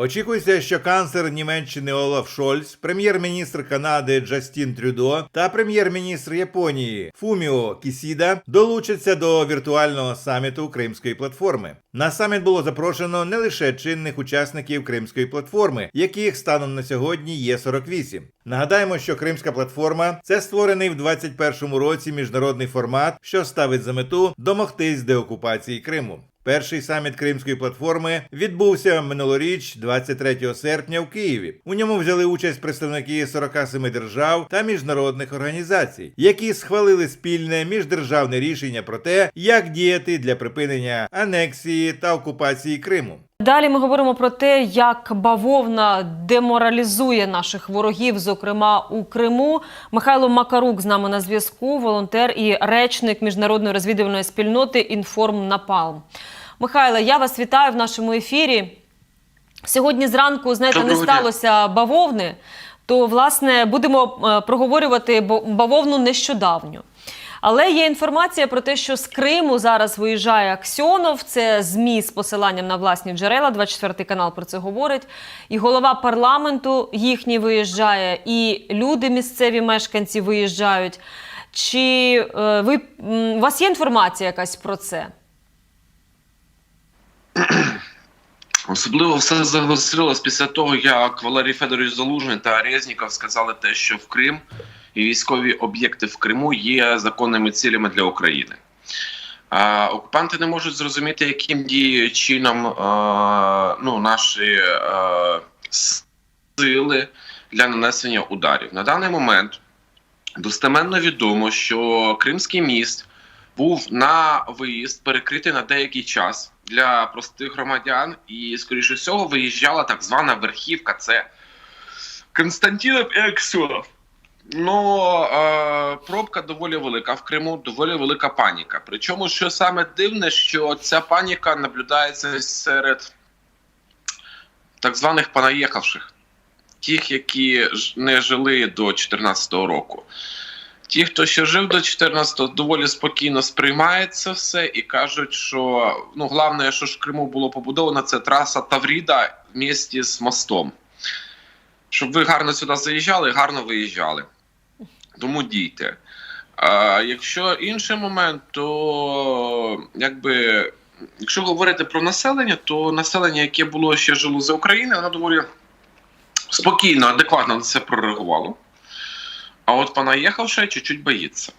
Очікується, що канцлер Німеччини Олаф Шольц, прем'єр-міністр Канади Джастін Трюдо та прем'єр-міністр Японії Фуміо Кісіда долучаться до віртуального саміту Кримської платформи. На саміт було запрошено не лише чинних учасників Кримської платформи, яких станом на сьогодні є 48. Нагадаємо, що Кримська платформа це створений в 21-му році міжнародний формат, що ставить за мету домогтись деокупації Криму. Перший саміт Кримської платформи відбувся минулоріч, 23 серпня, в Києві. У ньому взяли участь представники 47 держав та міжнародних організацій, які схвалили спільне міждержавне рішення про те, як діяти для припинення анексії та окупації Криму. Далі ми говоримо про те, як бавовна деморалізує наших ворогів, зокрема у Криму. Михайло Макарук з нами на зв'язку, волонтер і речник міжнародної розвідувальної спільноти Інформ Напалм. Михайло, я вас вітаю в нашому ефірі. Сьогодні зранку, знаєте, не дня. сталося бавовни, то власне будемо е, проговорювати бавовну нещодавню. Але є інформація про те, що з Криму зараз виїжджає Аксьонов. Це ЗМІ з посиланням на власні джерела. 24 канал про це говорить. І голова парламенту їхній виїжджає, і люди, місцеві мешканці, виїжджають. Чи е, ви у вас є інформація якась про це? Особливо все загострилось після того, як Валерій Федорович Залужний та Резніков сказали те, що в Крим і військові об'єкти в Криму є законними цілями для України. А, окупанти не можуть зрозуміти, яким діє чином а, ну, наші а, сили для нанесення ударів. На даний момент достеменно відомо, що Кримський міст був на виїзд перекритий на деякий час для простих громадян, і, скоріше всього, виїжджала так звана верхівка. Це Константинов і Аксьонов. Ну, е, пробка доволі велика в Криму, доволі велика паніка. Причому, що саме дивне, що ця паніка наблюдається серед так званих понаїхавших, тих, які ж- не жили до 2014 року. Ті, хто ще жив до 14-го, доволі спокійно сприймають це все і кажуть, що ну головне, що ж в Криму було побудовано, це траса Тавріда в місті з мостом. Щоб ви гарно сюди заїжджали, гарно виїжджали. Тому дійте. А якщо інший момент, то якби. Якщо говорити про населення, то населення, яке було ще жило за України, воно доволі спокійно, адекватно на це прореагувало. А от понаїхавши, чуть-чуть боїться.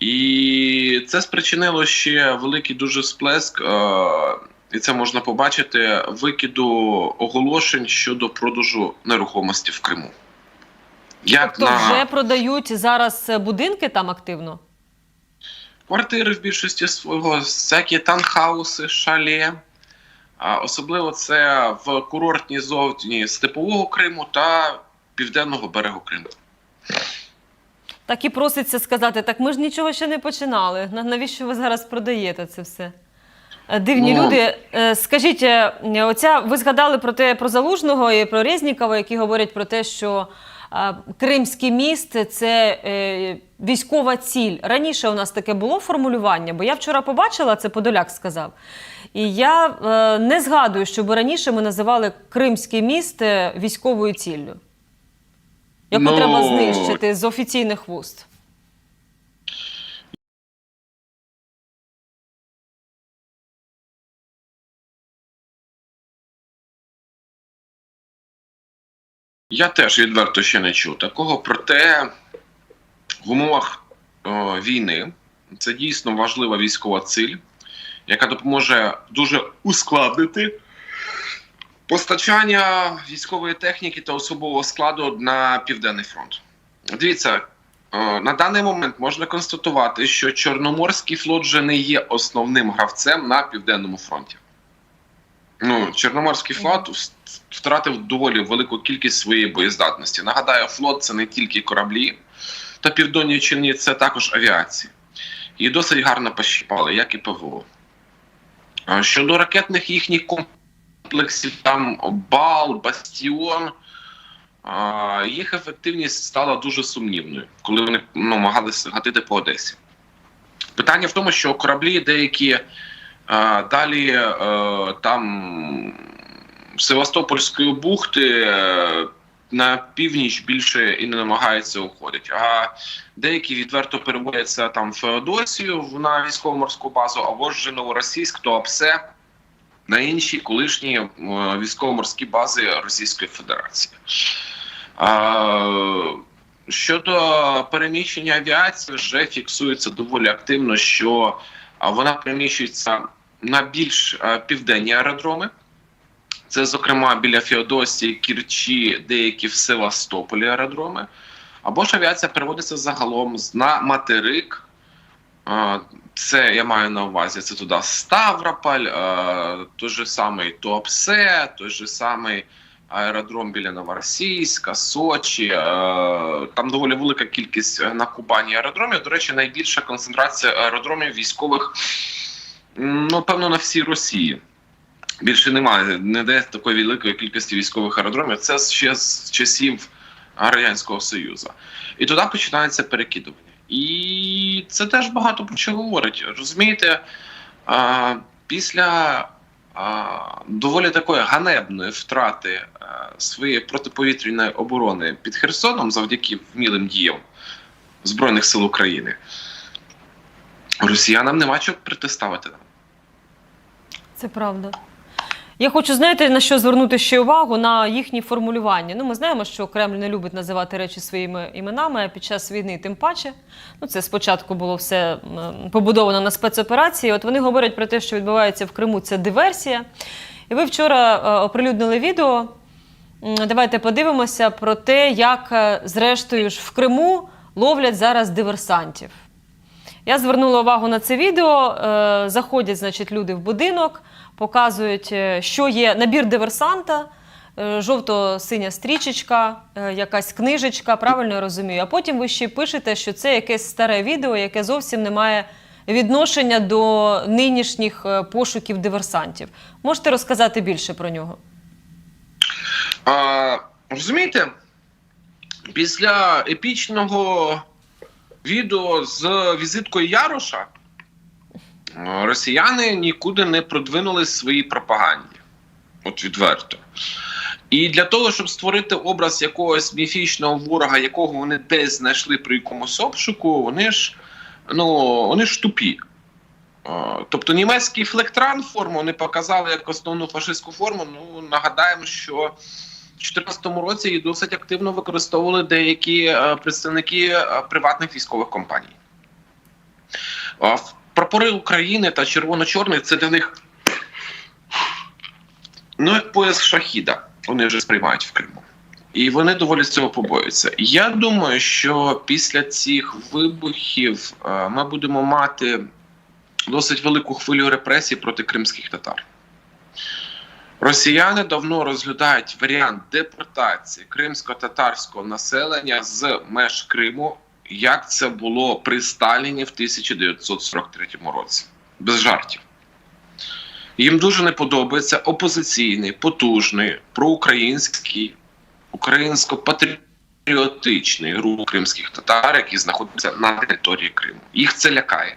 І це спричинило ще великий дуже сплеск, е, і це можна побачити, викиду оголошень щодо продажу нерухомості в Криму. Як Тобто на вже продають зараз будинки там активно? квартири в більшості свого, всякі танхауси, шале. Особливо це в курортній зоні степового Криму та південного берегу Криму. Так і проситься сказати, так ми ж нічого ще не починали. Навіщо ви зараз продаєте це все? Е, Дивні Ну. люди. Е, Скажіть, е, оця ви згадали про те про Залужного і про Резнікова, які говорять про те, що Кримський міст це військова ціль. Раніше у нас таке було формулювання, бо я вчора побачила, це Подоляк сказав. І я не згадую, щоб раніше ми називали Кримський міст військовою ціллю, яку Ну, треба знищити з офіційних вуст. Я теж відверто ще не чув такого. Проте в умовах е, війни це дійсно важлива військова ціль, яка допоможе дуже ускладнити постачання військової техніки та особового складу на південний фронт. Дивіться, е, на даний момент можна констатувати, що Чорноморський флот вже не є основним гравцем на південному фронті. Ну, Чорноморський флот втратив доволі велику кількість своєї боєздатності. Нагадаю, флот це не тільки кораблі та південні човни, це також авіація. І досить гарно пощіпали, як і ПВО. Щодо ракетних їхніх комплексів, там Бал, Бастіон, їх ефективність стала дуже сумнівною, коли вони ну, намагалися гатити по Одесі. Питання в тому, що кораблі деякі е, далі е, там Севастопольської бухти е, на північ більше і не намагаються уходити. А деякі відверто переводяться там в Феодосію на військово-морську базу, або ж новоросійськ, Туапсе, на інші колишні е, військово-морські бази Російської Федерації. А, щодо переміщення авіації, вже фіксується доволі активно, що вона переміщується на більш е, південні аеродроми. Це, зокрема, біля Феодосії, Кірчі, деякі в Севастополі аеродроми. Або ж авіація переводиться загалом на материк. Це я маю на увазі. Це туди Ставрополь, е, той же самий Туапсе, той же самий аеродром біля Новоросійська, Сочі. е, Там доволі велика кількість е, на Кубані аеродромів. До речі, найбільша концентрація аеродромів військових, ну, певно, на всій Росії. Більше немає ніде такої великої кількості військових аеродромів. Це ще з часів Радянського Союзу. І туди починається перекидування. І це теж багато про що говорить. Розумієте, після доволі такої ганебної втрати своєї протиповітряної оборони під Херсоном завдяки вмілим діям Збройних сил України, росіянам нема чого протиставити нам. Це правда. Я хочу, знаєте, на що звернути ще увагу на їхні формулювання. Ну, ми знаємо, що Кремль не любить називати речі своїми іменами, під час війни тим паче. Ну, це спочатку було все побудовано на спецоперації. От вони говорять про те, що відбувається в Криму, це диверсія. І ви вчора е, оприлюднили відео. Давайте подивимося про те, як, е, зрештою ж, в Криму ловлять зараз диверсантів. Я звернула увагу на це відео. Е, Заходять, значить, люди в будинок, показують, е, що є набір диверсанта, е, жовто-синя стрічечка, е, якась книжечка, правильно я розумію. А потім ви ще пишете, що це якесь старе відео, яке зовсім не має відношення до нинішніх пошуків диверсантів. Можете розказати більше про нього? А, розумієте, після епічного відео з візиткою Яроша росіяни нікуди не продвинули свої пропаганді. От відверто. І для того, щоб створити образ якогось міфічного ворога, якого вони десь знайшли при якомусь обшуку, вони ж ну вони ж тупі. Е, Тобто німецький флектран форму вони показали як основну фашистську форму. Ну нагадаємо, що в 2014 році її досить активно використовували деякі е, представники е, приватних військових компаній. Прапори України та червоно-чорний це для них ну, як пояс шахіда. Вони вже сприймають в Криму. І вони доволі з цього побоюються. Я думаю, що після цих вибухів е, ми будемо мати досить велику хвилю репресій проти кримських татар. Росіяни давно розглядають варіант депортації кримсько-татарського населення з меж Криму, як це було при Сталіні в 1943 році. Без жартів. Їм дуже не подобається опозиційний, потужний, проукраїнський, українсько-патріотичний рух кримських татар, які знаходяться на території Криму. Їх це лякає.